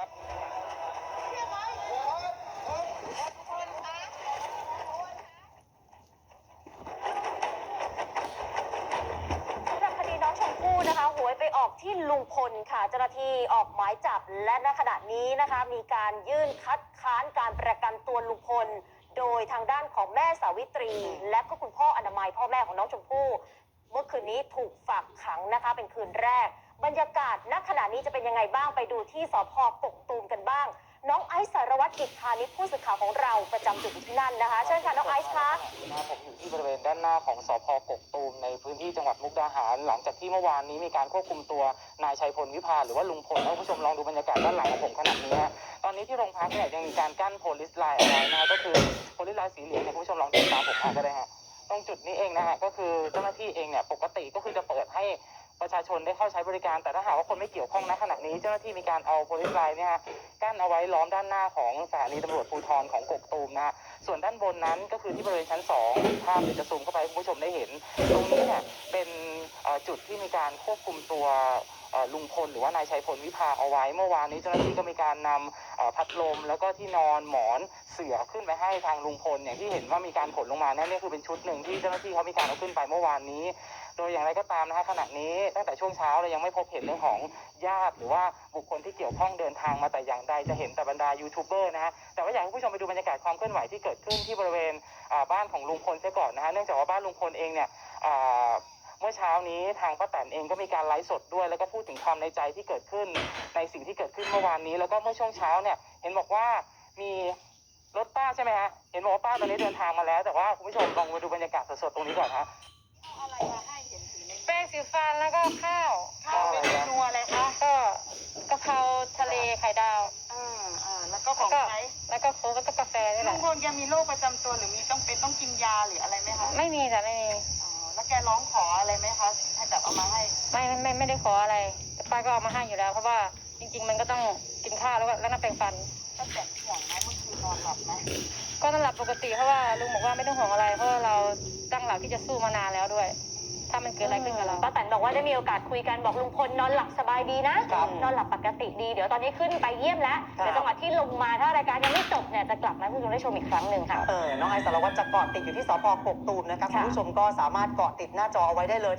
ครับขอทางครับสำหรับคดีน้องชมพู่นะคะหวยไปออกที่ลุงพลค่ะ เจ้าหน้าที่ออกหมายจับและณขณะนี้นะคะ มีการยื่นคัดค้านการประกันตัวลุงพล โดยทางด้านของแม่สาวิตรี และก็คุณพ่ออนามัยพ่อแม่ของน้องชมพู่ เมื่อคืนนี้ถูกฝากขังนะคะ เป็นคืนแรก บรรยากาศณขณะนี้จะเป็นยังไงบ้างไปดูที่สพกกตูมกันบ้าง น้องไอซ์สารวัตรกิจพานิชผู้สื่อข่าวของเราประจำจุดอยู่ที่นั่นนะคะเชิญค่ะน้องไอซ์คะนะครับผมอยู่ที่บริเวณด้านหน้าของสพกกตูมในพื้นที่จังหวัดมุกดาหาร หลังจากที่เมื่อวานนี้มีการควบคุมตัวนายชัยพลวิพาหรือว่าลุงพลท่านผู้ชมลองดูบรรยากาศด้านหลังของผมขณะนี้ฮะตอนนี้ที่โรงพักเนี่ยยังมีการกั้นโพลิสไลน์เอาไว้นะก็คือโพลิสไลน์สีเหลืองเนี่ยคุณผู้ชมลองดูตามผมอ่านก็ได้ฮะตรงจุดนี้เองนะฮะก็คือเจ้าหน้าที่เองเนี่ยปกติก็คือจะเปิดให้ ประชาชนได้เข้าใช้บริการ แต่ถ้าหากว่าคนไม่เกี่ยวข้องณขณะนี้ เจ้าหน้าที่มีการเอาโพลิสไลน์เนี่ยฮะกั้นเอาไว้ล้อมด้านหน้าของสถานีตำรวจภูธรของกกตูมนะฮะส่วนด้านบนนั้นก็คือที่บริเวณชั้น 2 ภาพเดี๋ยวจะซูมเข้าไปคุณผู้ชมได้เห็น ตรงนี้เนี่ยเป็นจุดที่มีการควบคุมตัว ลุงพลหรือว่านายชัยพลวิภาเอาไว้ เมื่อวานนี้เจ้าหน้าที่ก็มีการนำพัดลมแล้วก็ที่นอนหมอนเสื่อขึ้นไปให้ทางลุงพลอย่างที่เห็นว่ามีการขนลงมานั่นนี่คือเป็นชุดหนึ่งที่เจ้าหน้าที่เขามีการเอาขึ้นไปเมื่อวานนี้ โดยอย่างไรก็ตามนะฮะขณะนี้ตั้งแต่ช่วงเช้าเรายังไม่พบเห็นเรื่องของญาติ หรือว่าบุคคลที่เกี่ยวข้องเดินทางมาแต่อย่างใดจะเห็นแต่บรรดายูทูบเบอร์นะฮะแต่ว่าอยากให้ผู้ชมไปดูบรรยากาศความเคลื่อนไหวที่เกิดขึ้นที่บริเวณบ้านของลุงพลเสียก่อนนะฮะเนื่องจากว่าบ้านลุงพลเองเนี่ย เมื่อเช้านี้ทางป้าแตนเองก็มีการไลฟ์สดด้วย แล้วก็พูดถึงความในใจที่เกิดขึ้น ในสิ่งที่เกิดขึ้นเมื่อวานนี้ แล้วก็เมื่อช่วงเช้าเนี่ย เห็นบอกว่ามีรถป้าใช่ไหมฮะ เห็นบอกว่าป้าตอนนี้เดินทางมาแล้ว แต่ว่าคุณผู้ชมลองมาดูบรรยากาศสดๆตรงนี้ก่อนฮะแป้งสีฟันแล้วก็ข้าวข้าวเป็นเมนูอะไรคะก็กะเพราทะเลไข่ดาวอ่าอ่าแล้วก็ของใช้แล้วก็โค้กแล้วก็กาแฟนี่แหลุละงพลแกมีโรคประจำตัวหรือมีต้องเป็นต้องกินยาหรืออะไรไหมคะไม่มีแต่ไม่มี อ๋อ แล้วแกร้องขออะไรไหมคะ ให้แบบเอามาให้ไม่ไม่ไม่ไม่ได้ขออะไร แต่ป้าก็เอามาให้อยู่แล้ว เพราะว่าจริง ๆ มันก็ต้องกินข้าวแล้วก็แล้วน้ำแปรงฟันตั้งแต่ห่วงไหมเมื่อคืนนอนหลับไหมก็นอนหลับปกติเพราะว่าลุงบอกว่าไม่ต้องห่วงอะไร เพราะว่าเราตั้งหลักที่จะสู้มานานแล้วด้วย ถ้ามันเกิดอะไรขึ้นกับเราป้าแตนบอกว่าได้มีโอกาสคุยกันบอกลุงพลนอนหลับสบายดีนะ ครับนอนหลับปกติดีเดี๋ยวตอนนี้ขึ้นไปเยี่ยมแล้วครับ เดี๋ยวจังหวะที่ลงมาถ้ารายการยังไม่จบเนี่ยจะกลับมาให้คุณผู้ชมได้ชมอีกครั้งหนึ่งค่ะ เออน้องไอซ์สารวัตรจะเกาะติดอยู่ที่สพกกตูมนะคะคุณค่ะผู้ชมก็สามารถเกาะติดหน้าจอเอาไว้ได้เลย